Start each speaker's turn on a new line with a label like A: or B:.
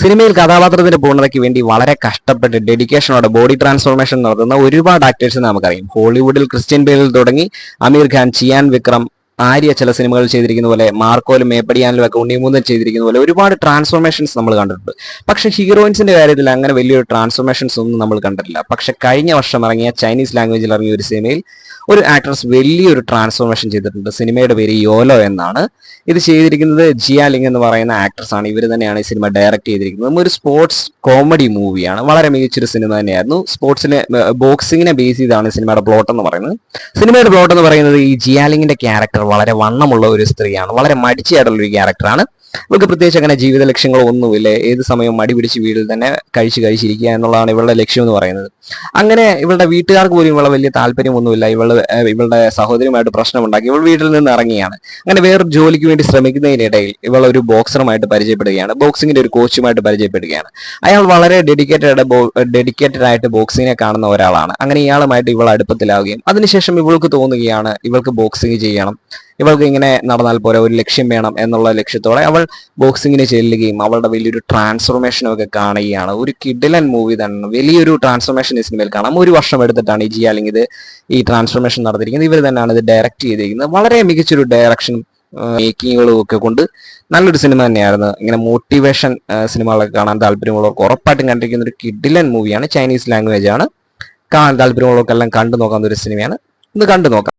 A: സിനിമയിൽ കഥാപാത്രത്തിന്റെ പൂർണതയ്ക്ക് വേണ്ടി വളരെ കഷ്ടപ്പെട്ട് ഡെഡിക്കേഷനോടെ ബോഡി ട്രാൻസ്ഫോർമേഷൻ നടത്തുന്ന ഒരുപാട് ആക്ടേഴ്സിനെ നമുക്കറിയാം. ഹോളിവുഡിൽ ക്രിസ്ത്യൻ ബേലിൽ തുടങ്ങി അമീർ ഖാൻ ചിയാൻ വിക്രം ആര്യ ചില സിനിമകൾ ചെയ്തിരിക്കുന്ന പോലെ മാർക്കോലും മേപ്പടിയാനിലും ഒക്കെ ഉണ്ണിമൂന്നൻ ചെയ്തിരിക്കുന്ന പോലെ ഒരുപാട് ട്രാൻസ്ഫോർമേഷൻസ് നമ്മൾ കണ്ടിട്ടുണ്ട്. പക്ഷെ ഹീറോയിൻസിന്റെ കാര്യത്തിൽ അങ്ങനെ വലിയൊരു ട്രാൻസ്ഫോർമേഷൻസ് ഒന്നും നമ്മൾ കണ്ടിട്ടില്ല. പക്ഷെ കഴിഞ്ഞ വർഷം ഇറങ്ങിയ ചൈനീസ് ലാംഗ്വേജിൽ ഇറങ്ങിയ ഒരു സിനിമയിൽ ഒരു ആക്ട്രസ് വലിയൊരു ട്രാൻസ്ഫോർമേഷൻ ചെയ്തിട്ടുണ്ട്. സിനിമയുടെ പേര് യോലോ എന്നാണ്. ഇത് ചെയ്തിരിക്കുന്നത് ജിയാലിംഗ് എന്ന് പറയുന്ന ആക്ട്രസ് ആണ്. ഇവർ തന്നെയാണ് ഈ സിനിമ ഡയറക്റ്റ് ചെയ്തിരിക്കുന്നത്. ഒരു സ്പോർട്സ് കോമഡി മൂവിയാണ് വളരെ മികച്ചൊരു സിനിമ തന്നെയായിരുന്നു. സ്പോർട്സിനെ ബോക്സിങ്ങിനെ ബേസ് ചെയ്താണ് സിനിമയുടെ പ്ലോട്ട് എന്ന് പറയുന്നത്. സിനിമയുടെ പ്ലോട്ട് എന്ന് പറയുന്നത് ഈ ജിയാലിംഗിന്റെ ക്യാരക്ടർ വളരെ വണ്ണമുള്ള ഒരു സ്ത്രീയാണ്. വളരെ മടിച്ചയായിട്ടുള്ള ഒരു ക്യാരക്ടറാണ് ഇവൾക്ക് പ്രത്യേകിച്ച് അങ്ങനെ ജീവിത ലക്ഷ്യങ്ങളോ ഒന്നുമില്ല. ഏത് സമയവും മടി പിടിച്ച് വീട്ടിൽ തന്നെ കഴിച്ച് കഴിച്ചിരിക്കുക എന്നുള്ളതാണ് ഇവളുടെ ലക്ഷ്യം എന്ന് പറയുന്നത്. അങ്ങനെ ഇവളുടെ വീട്ടുകാർക്ക് പോലും ഇവളെ വലിയ താല്പര്യമൊന്നുമില്ല ഇവളുടെ ഇവളുടെ സഹോദരിയുമായിട്ട് പ്രശ്നമുണ്ടാക്കി ഇവൾ വീട്ടിൽ നിന്ന് ഇറങ്ങിയാണ്. അങ്ങനെ വേറൊരു ജോലിക്ക് വേണ്ടി ശ്രമിക്കുന്നതിനിടയിൽ ഇവൾ ഒരു ബോക്സറുമായിട്ട് പരിചയപ്പെടുകയാണ്. ബോക്സിങ്ങിന്റെ ഒരു കോച്ചുമായിട്ട് പരിചയപ്പെടുകയാണ്. അയാൾ വളരെ ഡെഡിക്കേറ്റഡ് ഡെഡിക്കേറ്റഡ് ആയിട്ട് ബോക്സിങ്ങിനെ കാണുന്ന ഒരാളാണ്. അങ്ങനെ ഇയാളുമായിട്ട് ഇവൾ അടുപ്പത്തിലാവുകയും അതിനുശേഷം ഇവൾക്ക് തോന്നുകയാണ് ഇവൾക്ക് ബോക്സിങ് ചെയ്യണം. ഇവൾക്ക് ഇങ്ങനെ നടന്നാൽ പോരാ ഒരു ലക്ഷ്യം വേണം എന്നുള്ള ലക്ഷ്യത്തോടെ അവൾ ബോക്സിങ്ങിന് ചെല്ലുകയും അവളുടെ വലിയൊരു ട്രാൻസ്ഫോർമേഷനും ഒക്കെ കാണുകയാണ്. ഒരു കിഡിലൻ മൂവി തന്നെ. വലിയൊരു ട്രാൻസ്ഫോർമേഷൻ ഈ സിനിമയിൽ കാണാം. ഒരു വർഷം എടുത്തിട്ടാണ് ഈ ജിയ അല്ലെങ്കിൽ ഇത് ഈ ട്രാൻസ്ഫോർമേഷൻ നടന്നിരിക്കുന്നത്. ഇവർ തന്നെയാണ് ഇത് ഡയറക്റ്റ് ചെയ്തിരിക്കുന്നത്. വളരെ മികച്ചൊരു ഡയറക്ഷൻ മേക്കിങ്ങുകളും ഒക്കെ കൊണ്ട് നല്ലൊരു സിനിമ തന്നെയായിരുന്നു. ഇങ്ങനെ മോട്ടിവേഷൻ സിനിമകളൊക്കെ കാണാൻ താല്പര്യമുള്ളവർക്ക് ഉറപ്പായിട്ടും കണ്ടിരിക്കുന്ന ഒരു കിഡിലൻ മൂവിയാണ് ചൈനീസ് ലാംഗ്വേജ് ആണ്. കാണാൻ താല്പര്യമുള്ളവർക്കെല്ലാം കണ്ടു നോക്കാവുന്ന ഒരു സിനിമയാണ് ഒന്ന് കണ്ടു നോക്കാം